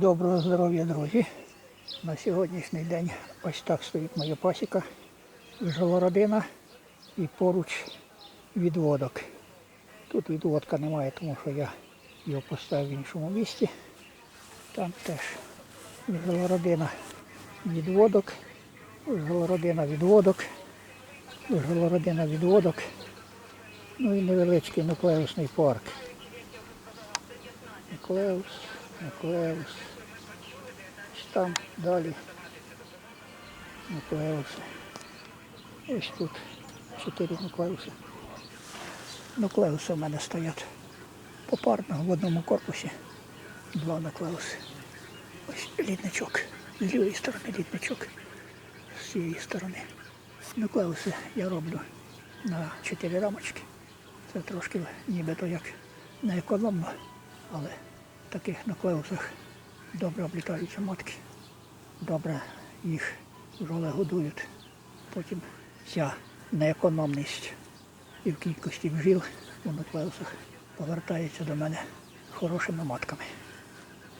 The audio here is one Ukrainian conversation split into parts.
Доброго здоров'я, друзі. На сьогоднішній день ось так стоїть моя пасіка. Жила родина і поруч відводок. Тут відводка немає, тому що я його поставив в іншому місці. Там теж жила родина відводок, жила родина відводок, жила родина відводок. Ну і невеличкий нуклеусний парк. Нуклеус, Ось там далі. Нуклеуси. Ось тут чотири нуклеуси. Нуклеуси в мене стоять попарно в одному корпусі. Два нуклеуси. Ось літничок. З лівої сторони літничок. З цієї сторони. Нуклеуси я роблю на чотири рамочки. Це трошки нібито як не економно, але таких нуклеусах добре облітаються матки, добре їх бджоли годують. Потім ця неекономність і в кількості бджіл у нуклеусах повертається до мене хорошими матками.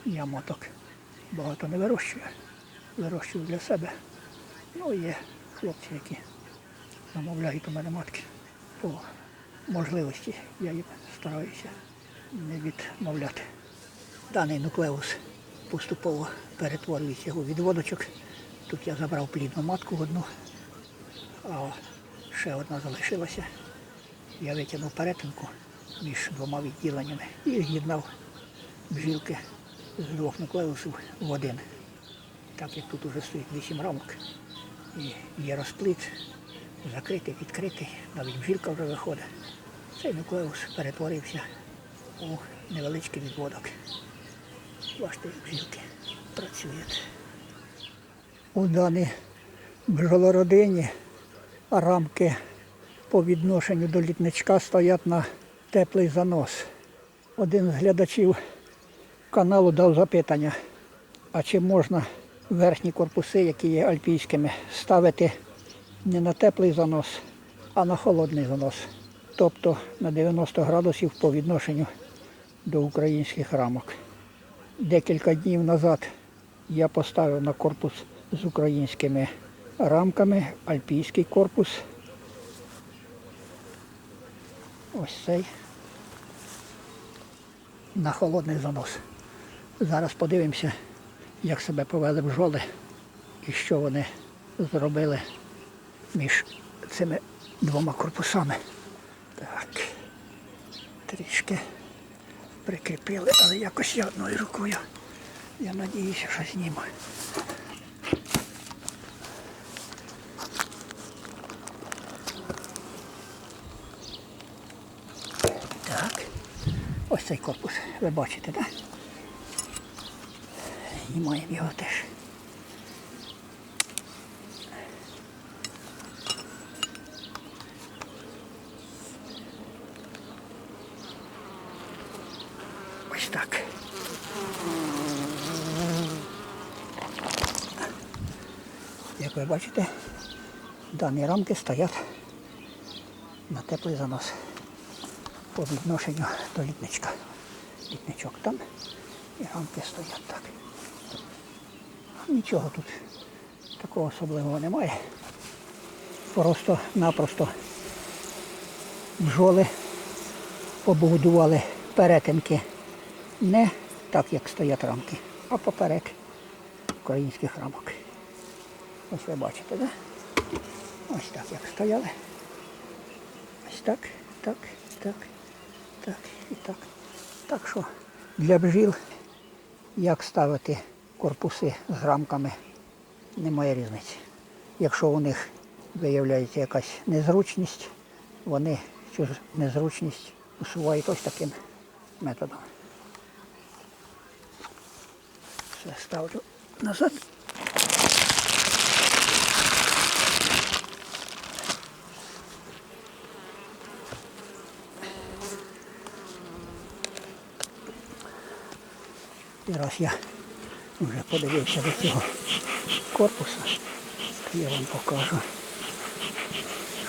Я маток багато не вирощую, вирощую для себе. Ну, є хлопці, які замовляють у мене матки по можливості. Я їм стараюся не відмовляти. Даний нуклеус поступово перетворюється у відводочок. Тут я забрав плідну матку одну, а ще одна залишилася. Я витягнув перетинку між двома відділеннями і з'єднав бжілки з двох нуклеусів в один. Так як тут уже стоїть вісім рамок і є розплит, закритий, відкритий, навіть бжілка вже виходить. Цей нуклеус перетворився у невеличкий відводок. Бачите, як бжілки працюють. У даній бджолородині рамки по відношенню до літничка стоять на теплий занос. Один з глядачів каналу дав запитання, а чи можна верхні корпуси, які є альпійськими, ставити не на теплий занос, а на холодний занос. Тобто на 90 градусів по відношенню до українських рамок. Декілька днів назад я поставив на корпус з українськими рамками, альпійський корпус. Ось цей на холодний занос. Зараз подивимося, як себе повели бджоли і що вони зробили між цими двома корпусами. Так, трішки прикріпили, але якось я одною рукою. Я надіюся, що зніму. Так. Ось цей корпус. Ви бачите, так? Знімаємо його теж. Ось так. Як ви бачите, дані рамки стоять на теплий занос по відношенню до літничка. Літничок там і рамки стоять так. Нічого тут такого особливого немає. Просто-напросто бджоли побудували перетинки не так, як стоять рамки, а поперек українських рамок. Ось ви бачите, так? Ось так, як стояли. Ось так, так, так, так і так. Так що для бджіл, як ставити корпуси з рамками, немає різниці. Якщо у них виявляється якась незручність, вони цю незручність усувають ось таким методом. Все ставлю назад. І раз я вже подивився до цього корпусу, то я вам покажу,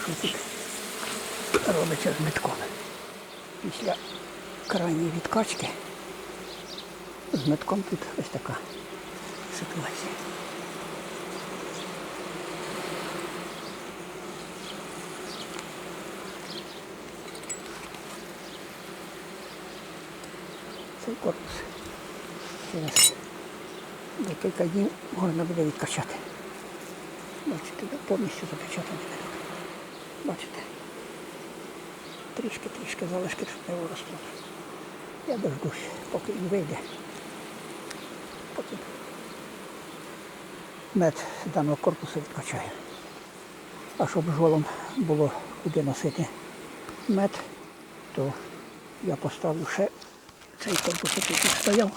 що тут робиться з метком. Після крайньої відкачки З метком тут ось така ситуація. Цей корпус через декілька днів можна буде відкачати. Бачите, повністю запечатаний меток. Бачите? Трішки-трішки залишки, щоб не виросло. Я дождусь, поки він вийде. Потім мед з даного корпусу відкачаю. А щоб жолом було куди носити мед, то я поставлю ще цей корпус, який тут стояв.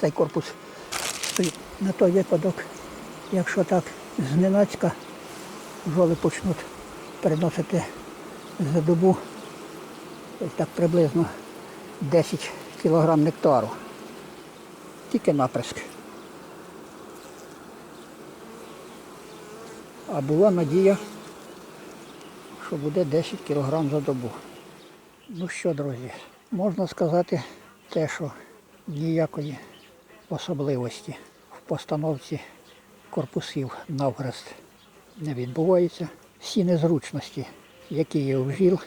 Цей корпус стоїть на той випадок, якщо так зненацька жоли почнуть переносити за добу так приблизно 10 кг нектару. Тільки наприск. А була надія, що буде 10 кг за добу. Ну що, друзі, можна сказати те, що ніякої особливості в постановці корпусів навхрест не відбувається. Всі незручності, які є у ЖІЛ,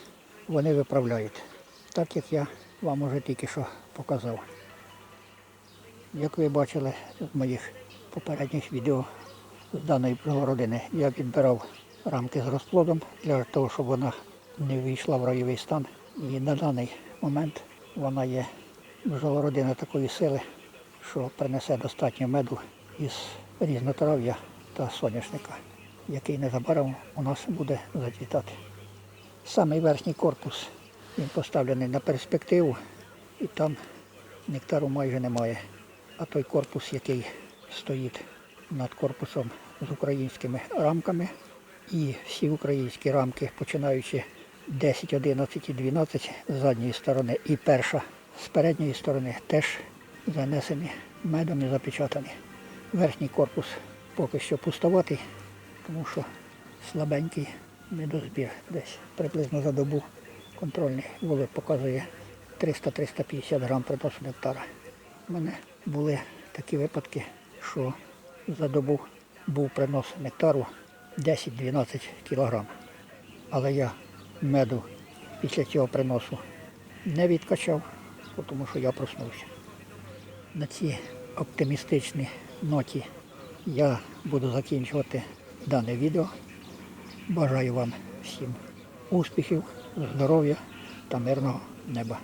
вони виправляють. Так як я вам уже тільки що показав. Як ви бачили з моїх попередніх відео з даної родини, я відбирав рамки з розплодом для того, щоб вона не війшла в райовий стан. І на даний момент вона є бджолородина такої сили, що принесе достатньо меду із різнотрав'я та соняшника, який незабаром у нас буде зацвітати. Самий верхній корпус він поставлений на перспективу і там нектару майже немає. А той корпус, який стоїть над корпусом з українськими рамками, і всі українські рамки, починаючи 10, 11 і 12 з задньої сторони і перша з передньої сторони теж занесені медом і запечатані. Верхній корпус поки що пустоватий, тому що слабенький медозбір десь приблизно за добу контрольний вулик показує 300-350 грам приносу нектара. У мене були такі випадки, що за добу був принос нектару 10-12 кілограм. Але я меду після цього приносу не відкачав, тому що я проснувся. На цій оптимістичній ноті я буду закінчувати дане відео. Бажаю вам всім успіхів, здоров'я та мирного неба.